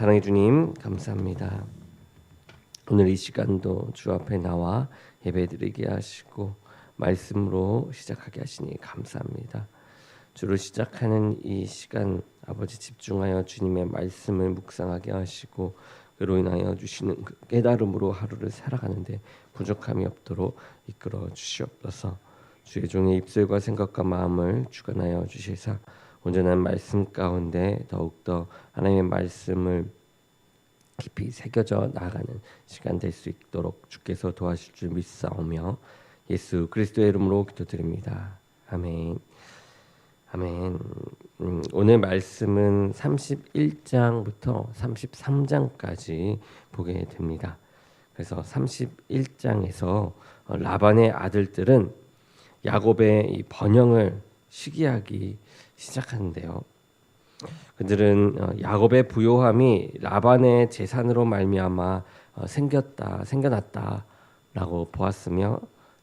사랑해 주님 감사합니다. 오늘 이 시간도 주 앞에 나와 예배드리게 하시고 말씀으로 시작하게 하시니 감사합니다. 주로 시작하는 이 시간 아버지 집중하여 주님의 말씀을 묵상하게 하시고 그로 인하여 주시는 그 깨달음으로 하루를 살아가는데 부족함이 없도록 이끌어 주시옵소서. 주의 종의 입술과 생각과 마음을 주관하여 주시사 온전한 말씀 가운데 더욱더 하나님의 말씀을 깊이 새겨져 나아가는 시간 될 수 있도록 주께서 도와주실 줄 믿사오며 예수 그리스도의 이름으로 기도드립니다. 아멘. 아멘. 음, 오늘 말씀은 31장부터 33장까지 보게 됩니다. 그래서 31장에서 어, 라반의 아들들은 야곱의 이 번영을 시기하기 시작하는데요. 그들은 어, 야곱의 부요함이 라반의 재산으로 말미암아 어, 생겼다, 생겨났다라고 보았으며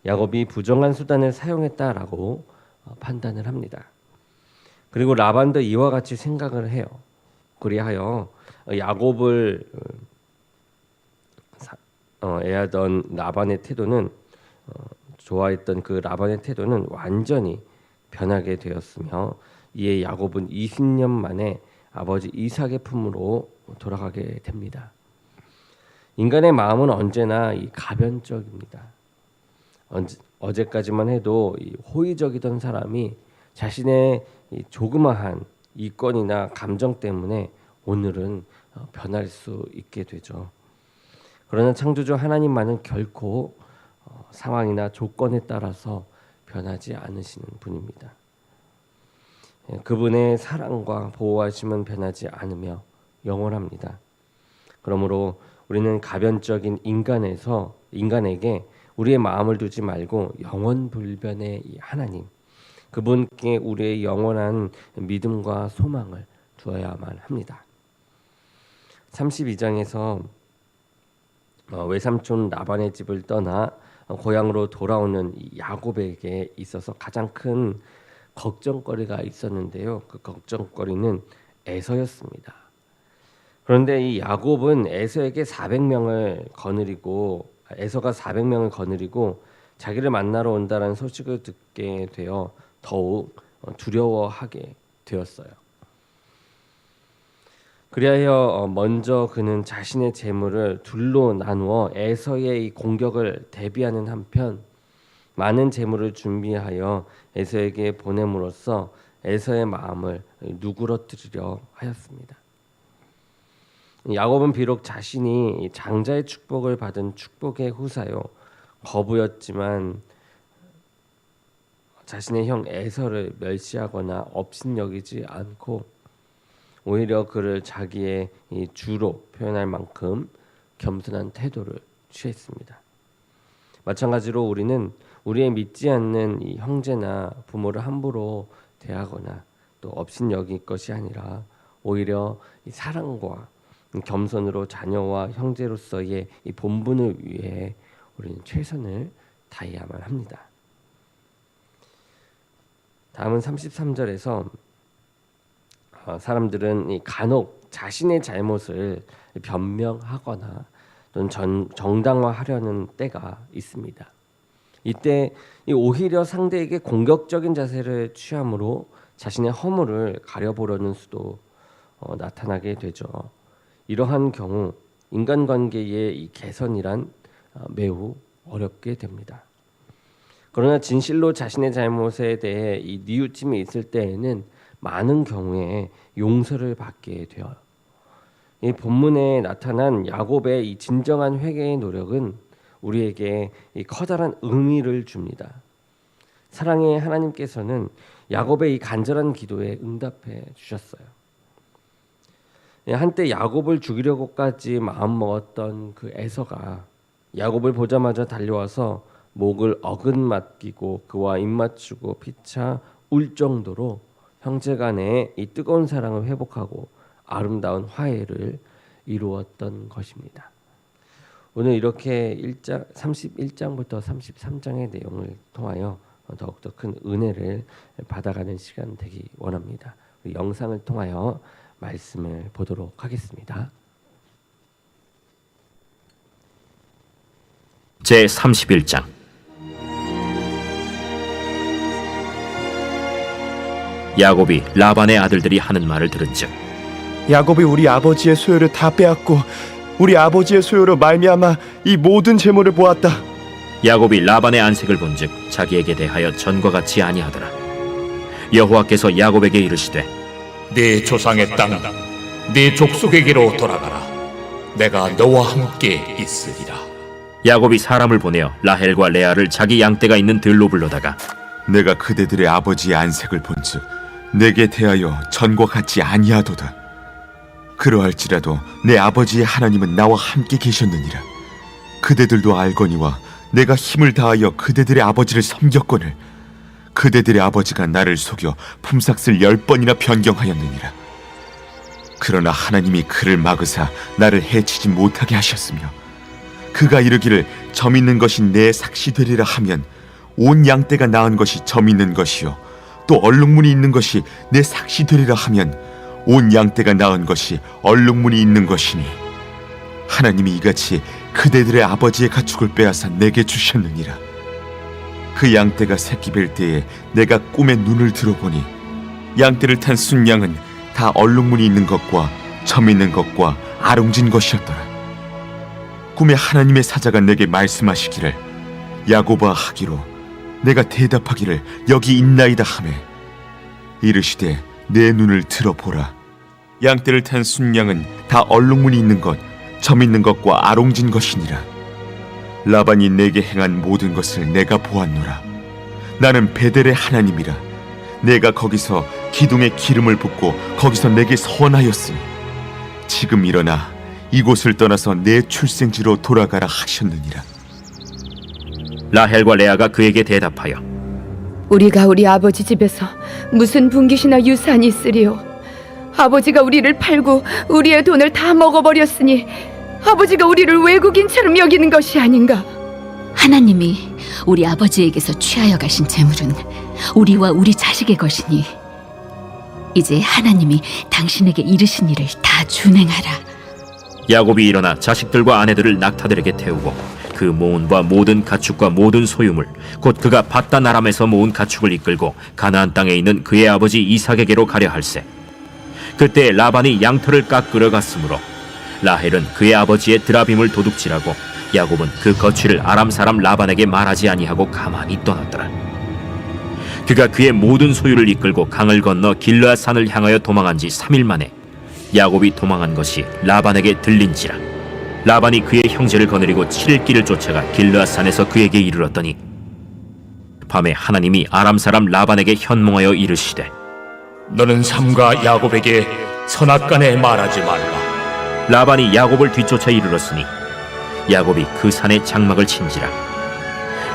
야곱이 부정한 수단을 사용했다라고 어, 판단을 합니다. 그리고 라반도 이와 같이 생각을 해요. 그리하여 야곱을 어, 애하던 라반의 태도는 어, 좋아했던 그 라반의 태도는 완전히 변하게 되었으며 이에 야곱은 20년 만에 아버지 이삭의 품으로 돌아가게 됩니다. 인간의 마음은 언제나 이 가변적입니다. 어제까지만 해도 호의적이던 사람이 자신의 조그마한 이권이나 감정 때문에 오늘은 어, 변할 수 있게 되죠. 그러나 창조주 하나님만은 결코 어, 상황이나 조건에 따라서 변하지 않으시는 분입니다. 예, 그분의 사랑과 보호하심은 변하지 않으며 영원합니다. 그러므로 우리는 가변적인 인간에서 인간에게 우리의 마음을 두지 말고 영원 불변의 하나님 그분께 우리의 영원한 믿음과 소망을 두어야만 합니다. 32장에서 어, 외삼촌 라반의 집을 떠나 고향으로 돌아오는 야곱에게 있어서 가장 큰 걱정거리가 있었는데요. 그 걱정거리는 에서였습니다. 그런데 이 야곱은 에서에게 400명을 거느리고 에서가 400명을 거느리고 자기를 만나러 온다는 소식을 듣게 되어 더욱 두려워하게 되었어요. 그리하여 어, 먼저 그는 자신의 재물을 둘로 나누어 에서의 공격을 대비하는 한편 많은 재물을 준비하여 에서에게 보냄으로써 에서의 마음을 누그러뜨리려 하였습니다. 야곱은 비록 자신이 장자의 축복을 받은 축복의 후사요 거부였지만 자신의 형 에서를 멸시하거나 업신여기지 않고 오히려 그를 자기의 주로 표현할 만큼 겸손한 태도를 취했습니다. 마찬가지로 우리는 우리의 믿지 않는 이 형제나 부모를 함부로 대하거나 또 업신 여길 것이 아니라 오히려 이 사랑과 겸손으로 자녀와 형제로서의 이 본분을 위해 우리는 최선을 다해야만 합니다. 다음은 33절에서 어, 사람들은 간혹 자신의 잘못을 변명하거나 또는 전, 정당화하려는 때가 있습니다. 이때 오히려 상대에게 공격적인 자세를 취함으로 자신의 허물을 가려보려는 수도 어, 나타나게 되죠. 이러한 경우 인간관계의 이 개선이란 어, 매우 어렵게 됩니다. 그러나 진실로 자신의 잘못에 대해 이 뉘우침이 있을 때에는 많은 경우에 용서를 받게 되어요. 이 본문에 나타난 야곱의 이 진정한 회개의 노력은 우리에게 이 커다란 의미를 줍니다. 사랑의 하나님께서는 야곱의 이 간절한 기도에 응답해 주셨어요. 예, 한때 야곱을 죽이려고까지 마음 먹었던 그 에서가 야곱을 보자마자 달려와서 목을 어긋 맡기고 그와 입 맞추고 피차 울 정도로 형제간의 이 뜨거운 사랑을 회복하고 아름다운 화해를 이루었던 것입니다. 오늘 이렇게 1장 31장부터 33장의 내용을 통하여 더욱더 큰 은혜를 받아가는 시간 되기 원합니다. 영상을 통하여 말씀을 보도록 하겠습니다. 제 31장 야곱이 라반의 아들들이 하는 말을 들은즉 야곱이 우리 아버지의 소유를 다 빼앗고 우리 아버지의 소유로 말미암아 이 모든 재물을 보았다. 야곱이 라반의 안색을 본즉 자기에게 대하여 전과 같이 아니하더라 여호와께서 야곱에게 이르시되 네 조상의 땅, 네 족속에게로 돌아가라. 내가 너와 함께 있으리라. 야곱이 사람을 보내어 라헬과 레아를 자기 양떼가 있는 들로 불러다가 내가 그대들의 아버지의 안색을 본즉 내게 대하여 전과 같이 아니하도다. 그러할지라도 내 아버지의 하나님은 나와 함께 계셨느니라. 그대들도 알거니와 내가 힘을 다하여 그대들의 아버지를 섬겼거늘 그대들의 아버지가 나를 속여 품삯을 열 번이나 변경하였느니라. 그러나 하나님이 그를 막으사 나를 해치지 못하게 하셨으며 그가 이르기를 점 있는 것이 내 삭시 되리라 하면 온 양떼가 낳은 것이 점 있는 것이요 또 얼룩무늬 있는 것이 내 삭시 되리라 하면 온 양떼가 낳은 것이 얼룩무늬 있는 것이니 하나님이 이같이 그대들의 아버지의 가축을 빼앗아 내게 주셨느니라. 그 양떼가 새끼 뵐 때에 내가 꿈에 눈을 들어보니 양떼를 탄 순양은 다 얼룩무늬 있는 것과 점 있는 것과 아롱진 것이었더라. 꿈에 하나님의 사자가 내게 말씀하시기를 야고바 하기로 내가 대답하기를 여기 있나이다 하매 이르시되 내 눈을 들어보라 양떼를 탄 순양은 다 얼룩무늬 있는 것, 점 있는 것과 아롱진 것이니라. 라반이 내게 행한 모든 것을 내가 보았노라. 나는 베델의 하나님이라. 내가 거기서 기둥에 기름을 붓고 거기서 내게 선하였으니 지금 일어나 이곳을 떠나서 내 출생지로 돌아가라 하셨느니라. 라헬과 레아가 그에게 대답하여 우리가 우리 아버지 집에서 무슨 분깃이나 유산이 있으리요? 아버지가 우리를 팔고 우리의 돈을 다 먹어버렸으니 아버지가 우리를 외국인처럼 여기는 것이 아닌가? 하나님이 우리 아버지에게서 취하여 가신 재물은 우리와 우리 자식의 것이니 이제 하나님이 당신에게 이르신 일을 다 준행하라. 야곱이 일어나 자식들과 아내들을 낙타들에게 태우고 그 모은과 모든 가축과 모든 소유물 곧 그가 바단 아람에서 모은 가축을 이끌고 가나안 땅에 있는 그의 아버지 이삭에게로 가려 할세 그때 라반이 양털을 깎으러 갔으므로 라헬은 그의 아버지의 드라빔을 도둑질하고 야곱은 그 거취를 아람 사람 라반에게 말하지 아니하고 가만히 떠났더라. 그가 그의 모든 소유를 이끌고 강을 건너 길르앗 산을 향하여 도망한 지 3일 만에 야곱이 도망한 것이 라반에게 들린지라. 라반이 그의 형제를 거느리고 7일 길을 쫓아가 길르앗 산에서 그에게 이르렀더니 밤에 하나님이 아람 사람 라반에게 현몽하여 이르시되 너는 삼가 야곱에게 선악간에 말하지 말라. 라반이 야곱을 뒤쫓아 이르렀으니 야곱이 그 산에 장막을 친지라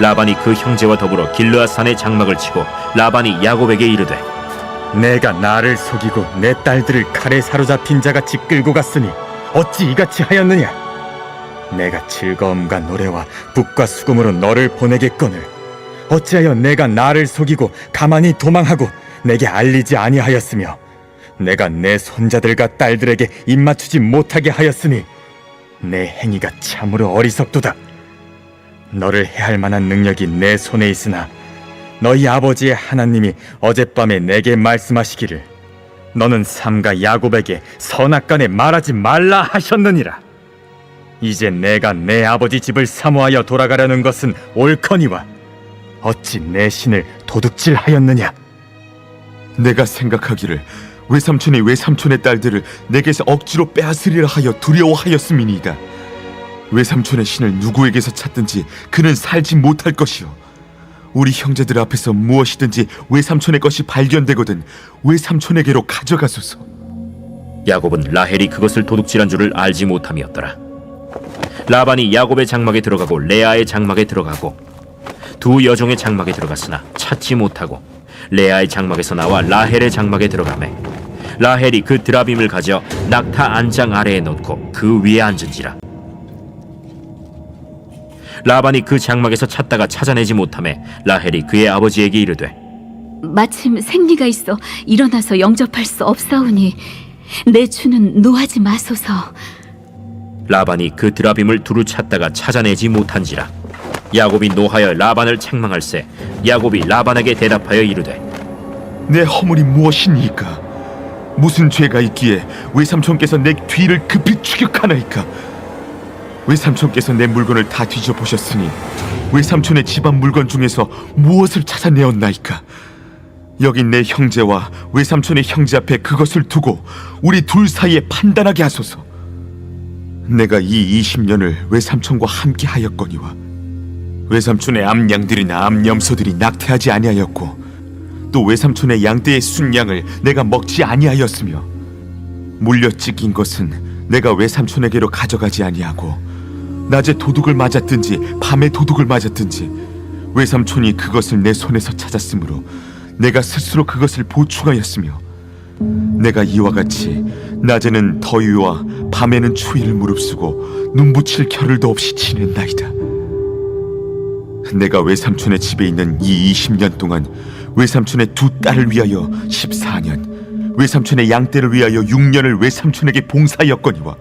라반이 그 형제와 더불어 길르앗 산에 장막을 치고 라반이 야곱에게 이르되 내가 나를 속이고 내 딸들을 칼에 사로잡힌 자같이 끌고 갔으니 어찌 이같이 하였느냐? 내가 즐거움과 노래와 북과 수금으로 너를 보내겠거늘 어찌하여 내가 나를 속이고 가만히 도망하고 내게 알리지 아니하였으며 내가 내 손자들과 딸들에게 입맞추지 못하게 하였으니 내 행위가 참으로 어리석도다. 너를 해할 만한 능력이 내 손에 있으나 너희 아버지의 하나님이 어젯밤에 내게 말씀하시기를 너는 삼가 야곱에게 선악간에 말하지 말라 하셨느니라. 이제 내가 내 아버지 집을 사모하여 돌아가려는 것은 옳거니와 어찌 내 신을 도둑질하였느냐? 내가 생각하기를 외삼촌이 외삼촌의 딸들을 내게서 억지로 빼앗으리라 하여 두려워하였음이니이다. 외삼촌의 신을 누구에게서 찾든지 그는 살지 못할 것이요. 우리 형제들 앞에서 무엇이든지 외삼촌의 것이 발견되거든 외삼촌에게로 가져가소서. 야곱은 라헬이 그것을 도둑질한 줄을 알지 못함이었더라 라반이 야곱의 장막에 들어가고 레아의 장막에 들어가고 두 여종의 장막에 들어갔으나 찾지 못하고 레아의 장막에서 나와 라헬의 장막에 들어가매. 라헬이 그 드라빔을 가져 낙타 안장 아래에 놓고 그 위에 앉은지라. 라반이 그 장막에서 찾다가 찾아내지 못함에 라헬이 그의 아버지에게 이르되 마침 생리가 있어 일어나서 영접할 수 없사오니 내 주는 노하지 마소서. 라반이 그 드라빔을 두루 찾다가 찾아내지 못한지라 야곱이 노하여 라반을 책망할세 야곱이 라반에게 대답하여 이르되 내 허물이 무엇이니까? 무슨 죄가 있기에 외삼촌께서 내 뒤를 급히 추격하나이까? 외삼촌께서 내 물건을 다 뒤져 보셨으니 외삼촌의 집안 물건 중에서 무엇을 찾아내었나이까? 여기 내 형제와 외삼촌의 형제 앞에 그것을 두고 우리 둘 사이에 판단하게 하소서. 내가 이 20년을 외삼촌과 함께 하였거니와 외삼촌의 암양들이나 암염소들이 낙태하지 아니하였고 또 외삼촌의 양떼의 순양을 내가 먹지 아니하였으며 물려 찢긴 것은 내가 외삼촌에게로 가져가지 아니하고 낮에 도둑을 맞았든지 밤에 도둑을 맞았든지 외삼촌이 그것을 내 손에서 찾았으므로 내가 스스로 그것을 보충하였으며 내가 이와 같이 낮에는 더위와 밤에는 추위를 무릅쓰고 눈 붙일 겨를도 없이 지낸나이다. 내가 외삼촌의 집에 있는 이 20년 동안 외삼촌의 두 딸을 위하여 14년, 외삼촌의 양떼를 위하여 6년을 외삼촌에게 봉사하였거니와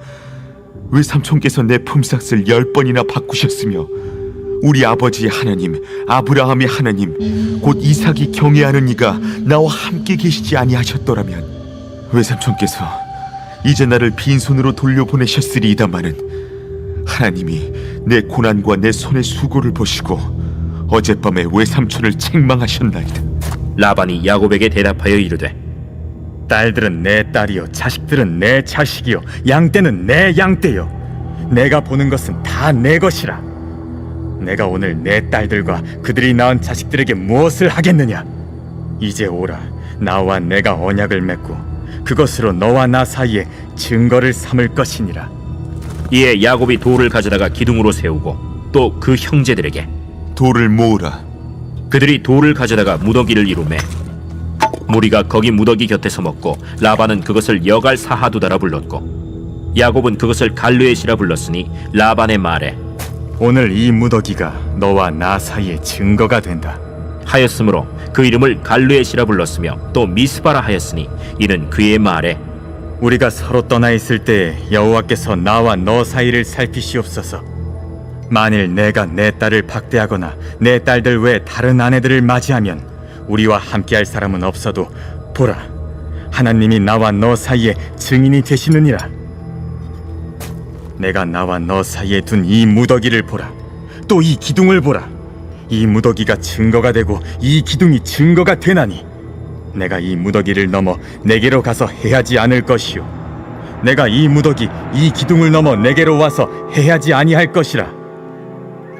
외삼촌께서 내 품삯을 열 번이나 바꾸셨으며 우리 아버지 하나님, 아브라함의 하나님, 곧 이삭이 경외하는 이가 나와 함께 계시지 아니하셨더라면 외삼촌께서 이제 나를 빈손으로 돌려보내셨으리이다마는 하나님이 내 고난과 내 손의 수고를 보시고 어젯밤에 외삼촌을 책망하셨나이다. 라반이 야곱에게 대답하여 이르되 딸들은 내 딸이요 자식들은 내 자식이요 양떼는 내 양떼요. 내가 보는 것은 다 내 것이라. 내가 오늘 내 딸들과 그들이 낳은 자식들에게 무엇을 하겠느냐? 이제 오라. 나와 내가 언약을 맺고 그것으로 너와 나 사이에 증거를 삼을 것이니라. 이에 야곱이 돌을 가져다가 기둥으로 세우고 또 그 형제들에게 돌을 모으라. 그들이 돌을 가져다가 무더기를 이루매 무리가 거기 무더기 곁에 서 먹고 라반은 그것을 여갈 사하두다라 불렀고 야곱은 그것을 갈르엣이라 불렀으니 라반의 말에 오늘 이 무더기가 너와 나 사이에 증거가 된다 하였으므로 그 이름을 갈르엣이라 불렀으며 또 미스바라 하였으니 이는 그의 말에 우리가 서로 떠나 있을 때 여호와께서 나와 너 사이를 살피시옵소서. 만일 내가 내 딸을 박대하거나 내 딸들 외 다른 아내들을 맞이하면 우리와 함께할 사람은 없어도 보라 하나님이 나와 너 사이에 증인이 되시느니라. 내가 나와 너 사이에 둔 이 무더기를 보라. 또 이 기둥을 보라. 이 무더기가 증거가 되고 이 기둥이 증거가 되나니 내가 이 무더기를 넘어 내게로 가서 해하지 않을 것이요 내가 이 무더기 이 기둥을 넘어 내게로 와서 해하지 아니할 것이라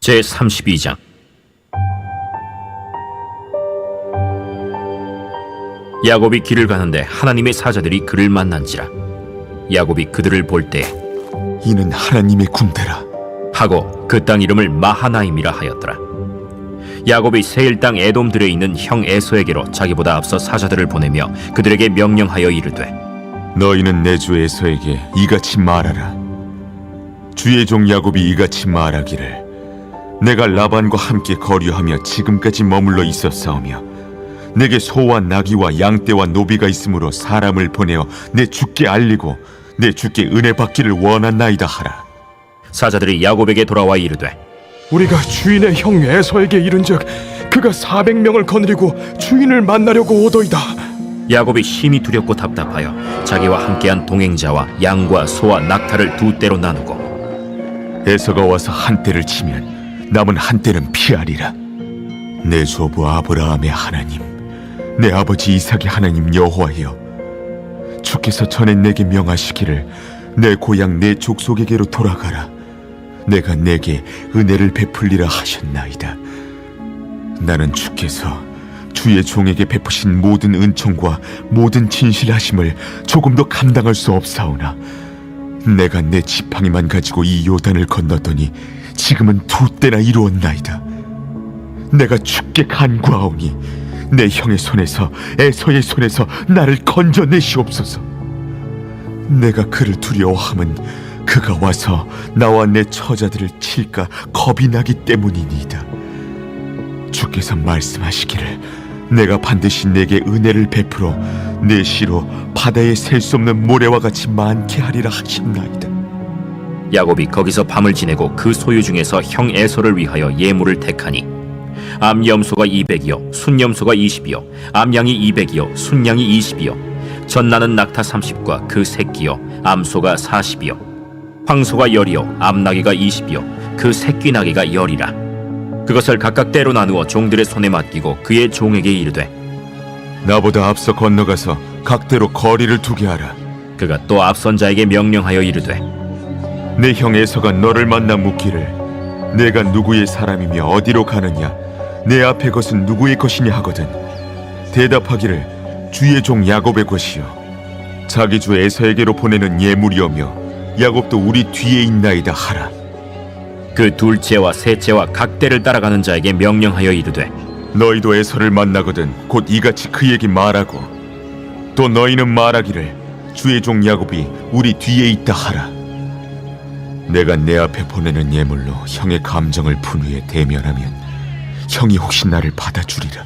제 32장 야곱이 길을 가는데 하나님의 사자들이 그를 만난지라 야곱이 그들을 볼 때 이는 하나님의 군대라. 하고 그 땅 이름을 마하나임이라 하였더라 야곱이 세일 땅 에돔들에 있는 형 에서에게로 자기보다 앞서 사자들을 보내며 그들에게 명령하여 이르되 너희는 내 주 에서에게 이같이 말하라. 주의 종 야곱이 이같이 말하기를 내가 라반과 함께 거류하며 지금까지 머물러 있었사오며 내게 소와 나귀와 양떼와 노비가 있으므로 사람을 보내어 내 주께 알리고 내 주께 은혜 받기를 원한나이다 하라. 사자들이 야곱에게 돌아와 이르되 우리가 주인의 형 에서에게 이른즉 그가 400명을 거느리고 주인을 만나려고 오더이다. 야곱이 심히 두렵고 답답하여 자기와 함께한 동행자와 양과 소와 낙타를 두 떼로 나누고 에서가 와서 한 때를 치면 남은 한 때는 피하리라. 내 조부 아브라함의 하나님, 내 아버지 이삭의 하나님 여호와여, 주께서 전에 내게 명하시기를 내 고향 내 족속에게로 돌아가라. 내가 내게 은혜를 베풀리라 하셨나이다. 나는 주께서 주의 종에게 베푸신 모든 은총과 모든 진실하심을 조금도 감당할 수 없사오나 내가 내 지팡이만 가지고 이 요단을 건넜더니 지금은 두 때나 이루었나이다. 내가 죽게 간구하오니 내 형의 손에서 에서의 손에서 나를 건져내시옵소서. 내가 그를 두려워함은 그가 와서 나와 내 처자들을 칠까 겁이 나기 때문이니이다. 주께서 말씀하시기를 내가 반드시 내게 은혜를 베풀어 내 시로 바다에 셀 수 없는 모래와 같이 많게 하리라 하셨나이다. 야곱이 거기서 밤을 지내고 그 소유 중에서 형 에서를 위하여 예물을 택하니 암염소가 200이요 순염소가 20이요 암양이 200이요 순양이 20이요 전나는 낙타 30과 그 새끼요 암소가 40이요 황소가 10이요 암나귀가 20이요 그 새끼 나귀가 10이라 그것을 각각 때로 나누어 종들의 손에 맡기고 그의 종에게 이르되 나보다 앞서 건너가서 각대로 거리를 두게 하라. 그가 또 앞선 자에게 명령하여 이르되 내 형 에서가 너를 만나 묻기를 내가 누구의 사람이며 어디로 가느냐? 내 앞에 것은 누구의 것이냐? 하거든 대답하기를 주의 종 야곱의 것이요. 자기 주 에서에게로 보내는 예물이오며 야곱도 우리 뒤에 있나이다 하라. 그 둘째와 셋째와 각 때를 따라가는 자에게 명령하여 이르되 너희도 에서를 만나거든 곧 이같이 그에게 말하고 또 너희는 말하기를 주의 종 야곱이 우리 뒤에 있다 하라 내가 내 앞에 보내는 예물로 형의 감정을 푼 후에 대면하면 형이 혹시 나를 받아주리라.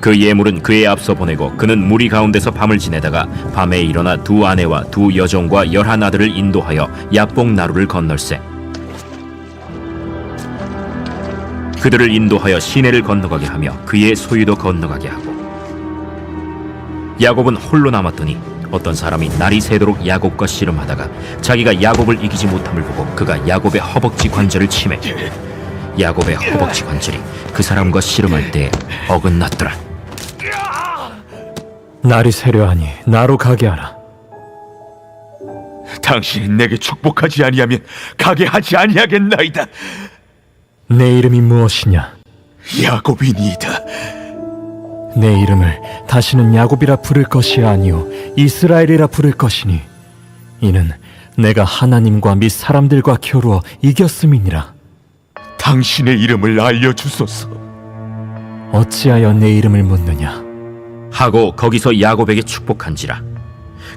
그 예물은 그의 앞서 보내고 그는 무리 가운데서 밤을 지내다가 밤에 일어나 두 아내와 두 여종과 열한 아들을 인도하여 야뽕 나루를 건널세. 그들을 인도하여 시내를 건너가게 하며 그의 소유도 건너가게 하고 야곱은 홀로 남았더니 어떤 사람이 날이 새도록 야곱과 씨름하다가 자기가 야곱을 이기지 못함을 보고 그가 야곱의 허벅지 관절을 치매 야곱의 허벅지 관절이 그 사람과 씨름할 때 어긋났더라 날이 새려하니 나로 가게 하라. 당신이 내게 축복하지 아니하면 가게 하지 아니하겠나이다 내 이름이 무엇이냐? 야곱이니이다 내 이름을 다시는 야곱이라 부를 것이 아니요 이스라엘이라 부를 것이니 이는 내가 하나님과 및 사람들과 겨루어 이겼음이니라. 당신의 이름을 알려주소서 어찌하여 내 이름을 묻느냐? 하고 거기서 야곱에게 축복한지라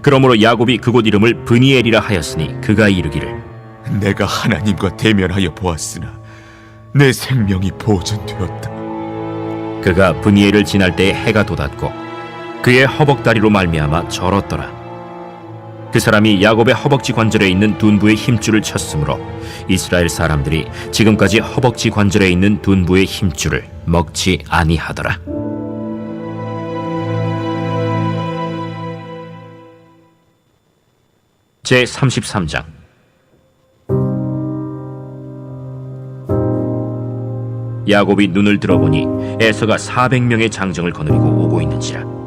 그러므로 야곱이 그곳 이름을 브니엘이라 하였으니 그가 이르기를 내가 하나님과 대면하여 보았으나 내 생명이 보존되었다 그가 브니엘을 지날 때에 해가 돋았고 그의 허벅다리로 말미암아 절었더라. 그 사람이 야곱의 허벅지 관절에 있는 둔부의 힘줄을 쳤으므로 이스라엘 사람들이 지금까지 허벅지 관절에 있는 둔부의 힘줄을 먹지 아니하더라. 제 33장 야곱이 눈을 들어보니 에서가 400명의 장정을 거느리고 오고 있는지라.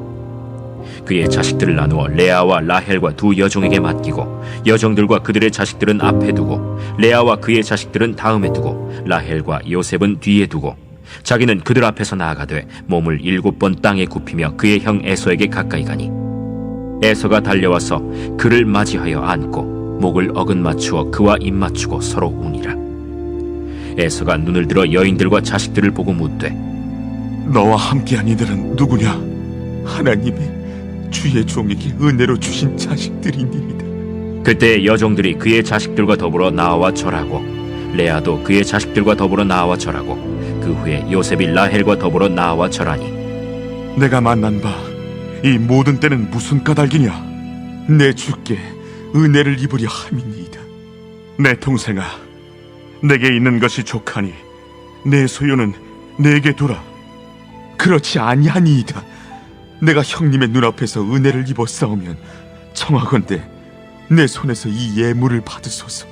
그의 자식들을 나누어 레아와 라헬과 두 여종에게 맡기고 여종들과 그들의 자식들은 앞에 두고 레아와 그의 자식들은 다음에 두고 라헬과 요셉은 뒤에 두고 자기는 그들 앞에서 나아가되 몸을 일곱 번 땅에 굽히며 그의 형 에서에게 가까이 가니. 에서가 달려와서 그를 맞이하여 안고 목을 어긋 맞추어 그와 입 맞추고 서로 우니라 에서가 눈을 들어 여인들과 자식들을 보고 묻되 너와 함께한 이들은 누구냐? 하나님이 주의 종에게 은혜로 주신 자식들이니이다. 그때 여종들이 그의 자식들과 더불어 나와 절하고 레아도 그의 자식들과 더불어 나와 절하고 그 후에 요셉이 라헬과 더불어 나와 절하니 내가 만난 바 이 모든 때는 무슨 까닭이냐? 내 주께 은혜를 입으려 함이니이다. 내 동생아 내게 있는 것이 족하니 내 소유는 내게 두라. 그렇지 아니하니이다. 내가 형님의 눈앞에서 은혜를 싸우면 청하건대 내 손에서 이 예물을 받으소서.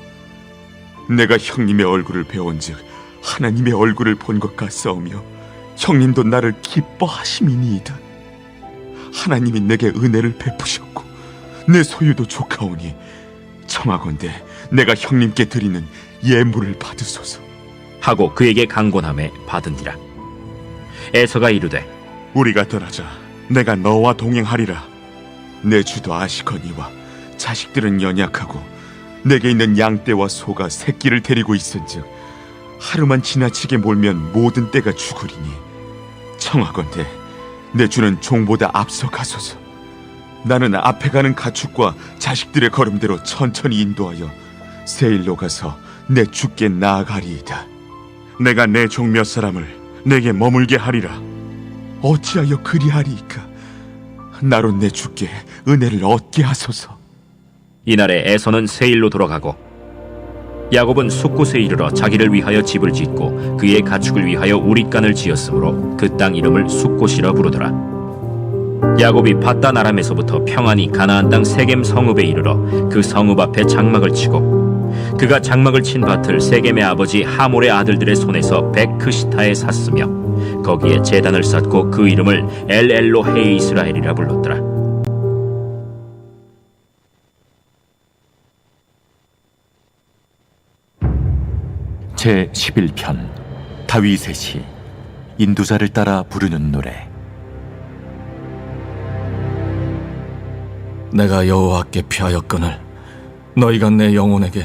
내가 형님의 얼굴을 배운즉 하나님의 얼굴을 본 것 같사오며 형님도 나를 기뻐하심이니이다. 하나님이 내게 은혜를 베푸셨고 내 소유도 조카오니 청하건대 내가 형님께 드리는 예물을 받으소서. 하고 그에게 강권함에 받은니라. 에서가 이르되 우리가 떠나자 내가 너와 동행하리라. 내 주도 아시거니와 자식들은 연약하고 내게 있는 양떼와 소가 새끼를 데리고 있은즉 하루만 지나치게 몰면 모든 때가 죽으리니 청하건대 내 주는 종보다 앞서 가소서. 나는 앞에 가는 가축과 자식들의 걸음대로 천천히 인도하여 세일로 가서 내 주께 나아가리이다. 내가 내 종 몇 사람을 내게 머물게 하리라. 어찌하여 그리하리이까? 나로 내 주께 은혜를 얻게 하소서. 이날에 에서는 세일로 돌아가고 야곱은 숫곳에 이르러 자기를 위하여 집을 짓고 그의 가축을 위하여 우릿간을 지었으므로 그 땅 이름을 숫곳이라 부르더라. 야곱이 바단 아람에서부터 평안히 가나안 땅 세겜 성읍에 이르러 그 성읍 앞에 장막을 치고 그가 장막을 친 밭을 세겜의 아버지 하몰의 아들들의 손에서 베크시타에 샀으며 거기에 제단을 쌓고 그 이름을 엘엘로헤 이스라엘이라 불렀더라. 제 11편 다윗의 시 인도자를 따라 부르는 노래 내가 여호와께 피하였거늘 너희가 내 영혼에게